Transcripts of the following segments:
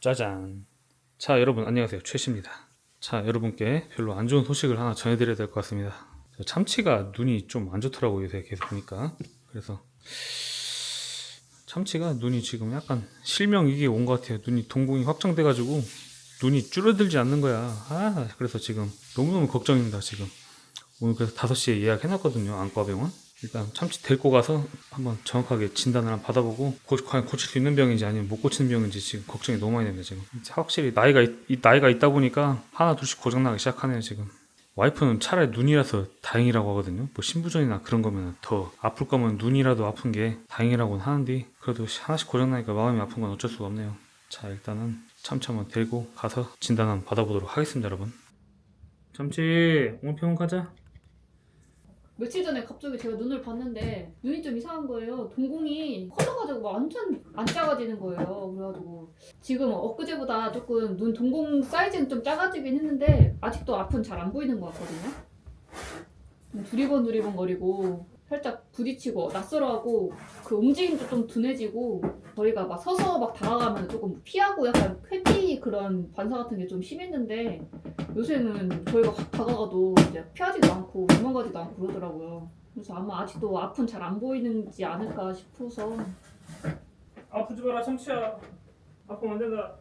짜잔. 자, 여러분 안녕하세요. 최씨입니다. 자, 여러분께 별로 안 좋은 소식을 하나 전해드려야 될 것 같습니다. 저 참치가 눈이 좀 안 좋더라고요. 요새 계속 보니까. 그래서 참치가 눈이 지금 약간 실명 이게 온 것 같아요. 눈이 동공이 확장돼가지고 눈이 줄어들지 않는 거야. 아, 그래서 지금 너무너무 걱정입니다. 지금. 오늘 그래서 5시에 예약해놨거든요. 안과병원. 일단 참치 데리고 가서 한번 정확하게 진단을 한번 받아보고 고, 과연 고칠 수 있는 병인지 아니면 못 고치는 병인지 지금 걱정이 너무 많이 됩니다 지금. 확실히 나이가 있, 이- 나이가 있다 보니까 하나 둘씩 고장 나기 시작하네요 지금. 와이프는 차라리 눈이라서 다행이라고 하거든요. 뭐 신부전이나 그런 거면 더 아플 거면 눈이라도 아픈 게 다행이라고는 하는데 그래도 하나씩 고장 나니까 마음이 아픈 건 어쩔 수가 없네요. 자 일단은 참치 한번 데리고 가서 진단 한번 받아보도록 하겠습니다 여러분. 참치 오늘 병원 가자 며칠 전에 갑자기 제가 눈을 봤는데 눈이 좀 이상한 거예요. 동공이 커져가지고 막 완전 안 작아지는 거예요. 그래가지고 지금 엊그제보다 조금 눈 동공 사이즈는 좀 작아지긴 했는데 아직도 앞은 잘 안 보이는 것 같거든요. 두리번 두리번 거리고 살짝 부딪히고 낯설어하고 그 움직임도 좀 둔해지고 저희가 막 서서 막 다가가면 조금 피하고 약간 회피 그런 반사 같은 게 좀 심했는데 요새는 저희가 확 다가가도 이제 피하지도 않고 도망가지도 않고 그러더라고요. 그래서 아마 아직도 앞은 잘 안 보이는지 않을까 싶어서. 아프지 마라 참치야. 아프면 안 된다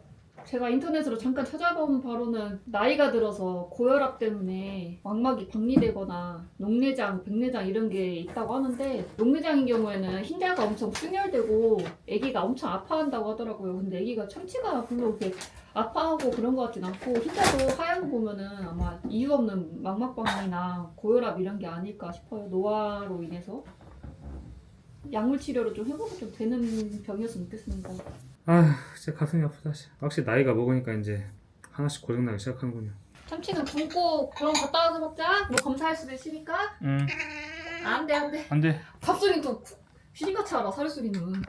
제가 인터넷으로 잠깐 찾아본 바로는 나이가 들어서 고혈압 때문에 망막이 박리되거나 녹내장, 백내장 이런 게 있다고 하는데 녹내장인 경우에는 흰자가 엄청 충혈되고 아기가 엄청 아파한다고 하더라고요. 근데 아기가 참치가 별로 그렇게 아파하고 그런 것 같진 않고 흰자도 하얀 거 보면은 아마 이유 없는 망막박리나 고혈압 이런 게 아닐까 싶어요. 노화로 인해서 약물 치료를 좀 해보고 좀 되는 병이었으면 좋겠습니다. 아 진짜 가슴이 아프다 씨. 확실히 나이가 먹으니까 이제 하나씩 고장나기 시작하는군요 참치는 굶고 그럼 갔다 와서 먹자. 뭐 검사할 수도 있으니까. 응 안돼 안돼. 안돼 밥소리는 또 귀신같이 알아.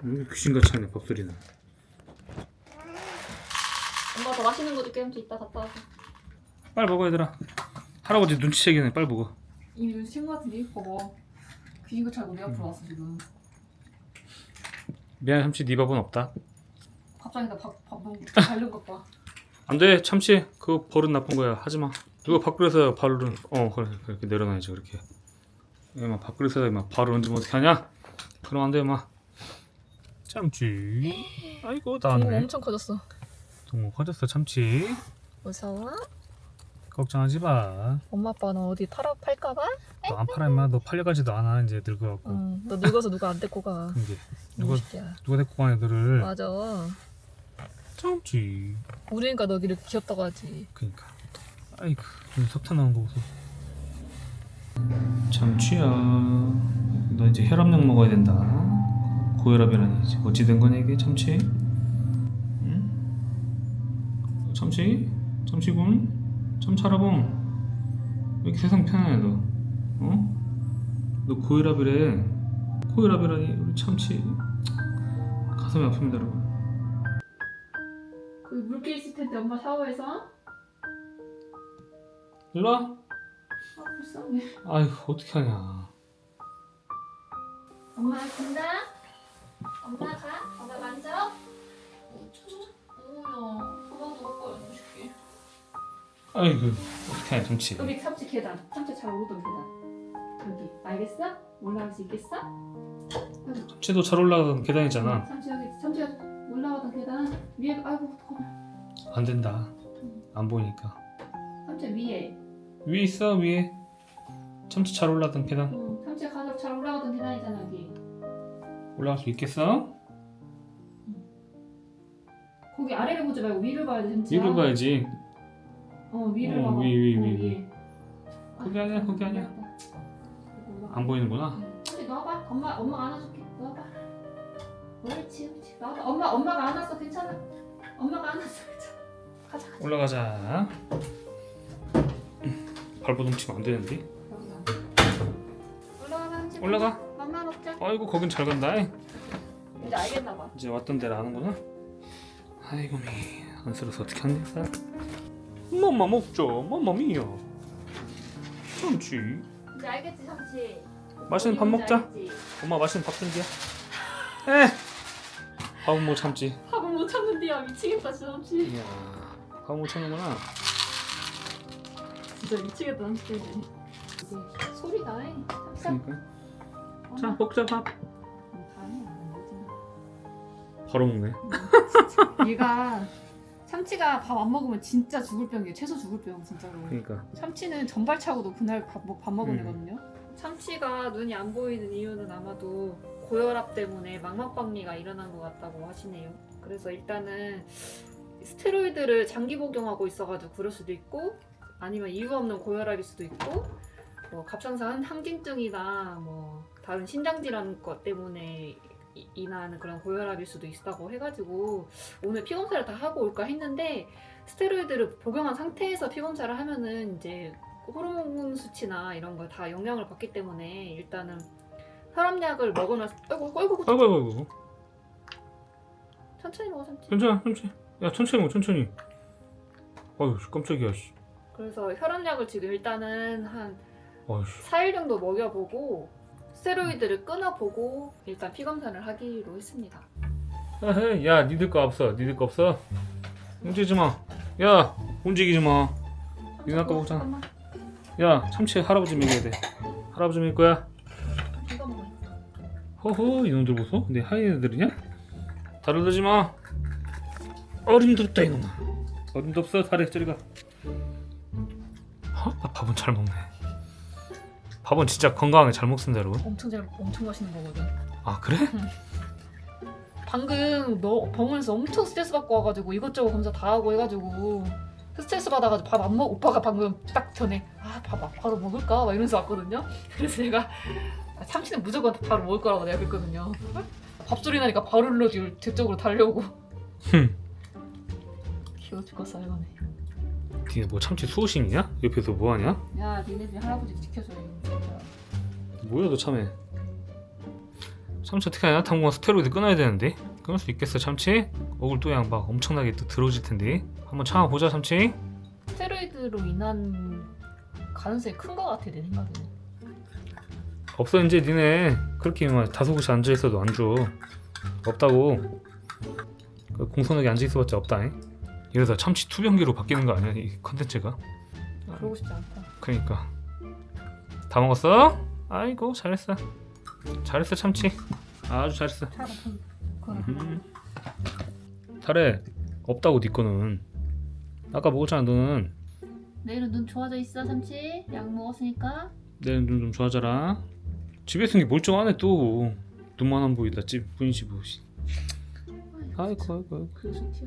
왜 귀신같이 하네 밥소리는 엄마 더 맛있는 거 줄게 참치 이따 갔다 와서. 빨리 먹어 얘들아 할아버지 눈치채기네 빨리 먹어 이미 눈치 챈 거 같은데 봐봐. 귀신같이 알고 내 앞으로 왔어 지금. 미안 참치 네 밥은 없다 갑자기 나밥밥 너무 다른 것 봐. 안돼 참치 그거 버릇 나쁜 거야 하지마 누가 밥그릇에 발을 어 그래 그렇게 내려놔야지 그렇게 얘막 밥그릇에 막 발을 얹으면 어떻게 하냐 그럼 안돼 막 참치 아이고 나왔네 엄청 커졌어. 동무 커졌어 참치 무서워? 걱정하지 마. 엄마 아빠는 어디 안 팔아 임마. 너 팔려가지도 않아 이제 늙어갖고. 응. 너 늙어서 누가 안 데리고 가. 근데 누가 새끼야. 누가 데리고 가냐 너를. 맞아. 참치. 우리니까 너기를 귀엽다고 하지. 그니까. 아이고 눈 석탄 나는 거 보소. 참치야. 너 이제 혈압약 먹어야 된다. 고혈압이라니 이제 어찌 된 거냐 이게 참치? 응? 참치? 참치군? 참차라봉. 왜 이렇게 세상 편해 너? 어? 너 고혈압이래. 고혈압이라니 우리 참치. 가슴이 아픕니다 여러분. 그 물개 있을 텐데 엄마 샤워해서. 일로 와. 아 불쌍해. 아이고 어떻게 하냐. 엄마 간다. 엄마 가. 엄마 만져. 어머야, 그만 먹고 해줄게. 아이고 어떻게 하냐 참치. 여기 참치 계단. 참치 잘 오르던 계단. 여기. 알겠어? 올라갈 수 있겠어? 참치도 잘 올라가던 계단이잖아. 참 안 된다. 안 보이니까. 참치 위에. 위에 있어 위에. 참치 잘 올라가던 계단. 응. 참치 가족 잘 올라가던 계단이잖아 여기. 올라갈 수 있겠어? 거기 아래를 보지 말고 위를 봐야 돼 참치야. 위를 봐야지. 어 위를 어, 봐봐. 위, 위, 어, 위. 위. 거기 아니야, 거기 아니야. 안 보이는구나. 빨리 넣어봐. 엄마 엄마 안아줄게. 넣어봐. 옳지 옳지. 넣어봐. 엄마 엄마가 안았어 괜찮아. 엄마가 안았어. 가자 가자. 올라가자. 발버둥 치면 안 되는데. 올라가봐 한지. 올라가. 맘마 먹자. 아이고 거긴 잘 간다. 이제 알겠나 봐. 이제 왔던 데를 아는구나. 아이고 미 안쓰러서 어떻게 안 되겠어? 맘마 먹죠. 맘마미야. 참치. 이제 알겠지 참치. 맛있는 밥 먹자. 알겠지? 엄마 맛있는 밥 준비야. 에. 밥은 뭐 참지. 밥은 못 참는데야 미치겠다 진짜 참치. 이야 밥못 참는구나 진짜 미치겠다. 이게 소리 나해. 그러니까 자 먹자 밥. 바로 먹네 얘가 참치가 밥 안 먹으면 진짜 죽을 병이에요. 채소 죽을 병 진짜로. 그러니까 참치는 전발차고도 그날 밥, 먹- 밥 먹은 음. 애거든요. 참치가 눈이 안 보이는 이유는 아마도 고혈압 때문에 망막박리가 일어난 것 같다고 하시네요. 그래서 일단은 스테로이드를 장기 복용하고 있어가지고 그럴 수도 있고 아니면 이유 없는 고혈압일 수도 있고 뭐 갑상선 항진증이나 뭐 다른 신장 질환 것 때문에 이- 인한 그런 고혈압일 수도 있다고 해가지고 오늘 피 검사를 다 하고 올까 했는데 스테로이드를 복용한 상태에서 피 검사를 하면은 이제 호르몬 수치나 이런 걸 다 영향을 받기 때문에 일단은 혈압약을 먹으면서 아이고 아이고 아이고, 아이고 아이고 아이고. 천천히 먹어 천천히. 괜찮아 천천히 야 천천히 먹어 천천히. 아유 깜짝이야 씨. 그래서 혈압약을 지금 일단은 한 아유. 씨. 4일 정도 먹여보고 스테로이드를 끊어보고 일단 피 검사를 하기로 했습니다. 에헤이, 야 니들 거 없어. 니들 거 없어? 움직이지 마야 움직이지 마. 니네 아까 먹잖아 잠깐만 야 참치 할아버지 먹여야 돼. 할아버지 먹일 거야? 이거 먹어 허허 이놈들 보소? 내 하이 애들이냐? 다루지 마 어림도 없다 이놈아 어림도 없어 다래 저리 가 하? 나 밥은 잘 먹네 밥은 진짜 건강하게 잘 먹습니다 여러분 엄청 잘 엄청 맛있는 거거든 아 그래? 방금 너 병원에서 엄청 스트레스 받고 와가지고 이것저것 검사 다 하고 해가지고 스트레스 받아가지고 밥 안 먹. 오빠가 방금 딱 전에 아밥 바로 먹을까 막 이러면서 왔거든요. 그래서 제가 아, 참치는 무조건 바로 먹을 거라고 내가 그랬거든요. 밥 소리 나니까 바로 일러지 제 쪽으로 달려오고. 흠 기가 죽겠어 이거네. 니네 뭐 참치 수호신이냐? 옆에서 뭐하냐? 야 니네 집 할아버지 지켜줘요. 진짜. 뭐야 너 참해 참치 어떻게 하냐? 당분간 스테로이드 끊어야 되는데 끊을 수 있겠어 참치? 얼굴 또막 엄청나게 또 들어오질 텐데 한번 참아보자 참치 스테로이드로 인한 가능성이 큰 거 같아 내 생각에는. 없어 이제 니네 그렇게 막 다소곳이 앉아있어도 안줘 없다고 그 공손하게 앉아있어봤자 없다잉 이러다 참치 투병기로 바뀌는 거 아니야 이 컨텐츠가? 그러고 싶지 않다. 그러니까. 다 먹었어? 아이고 잘했어. 잘했어 참치. 아주 잘했어. 차가 음. 없다고 니 거는. 아까 먹었잖아 너는. 내일은 눈 좋아져 있어 삼치? 약 먹었으니까? 내일 눈 좀 좋아져라. 집에 있으니 멀쩡하네 또. 눈만 안 보이다 집 분이지 뭐 씨. 아이고 아이고 아이고. 그래서 티가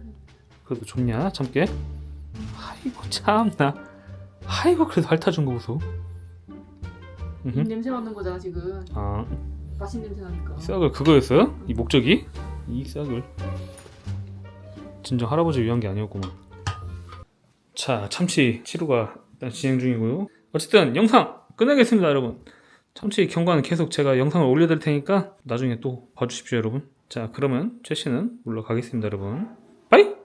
그래도 좋냐? 참깨? 아이고 참나. 아이고 그래도 핥아준 거 보소. 입 음흠. 냄새 맡는 거잖아 지금. 아. 맛있는 냄새 나니까. 싹을 그거였어요? 이 목적이? 이 싹을. 진정 할아버지 위한 게 아니었구만. 자 참치 치료가 일단 진행 중이고요. 어쨌든 영상 끝내겠습니다 여러분. 참치 경과는 계속 제가 영상을 올려드릴 테니까 나중에 또 봐주십시오 여러분. 자 그러면 최씨는 물러가겠습니다 여러분. 빠이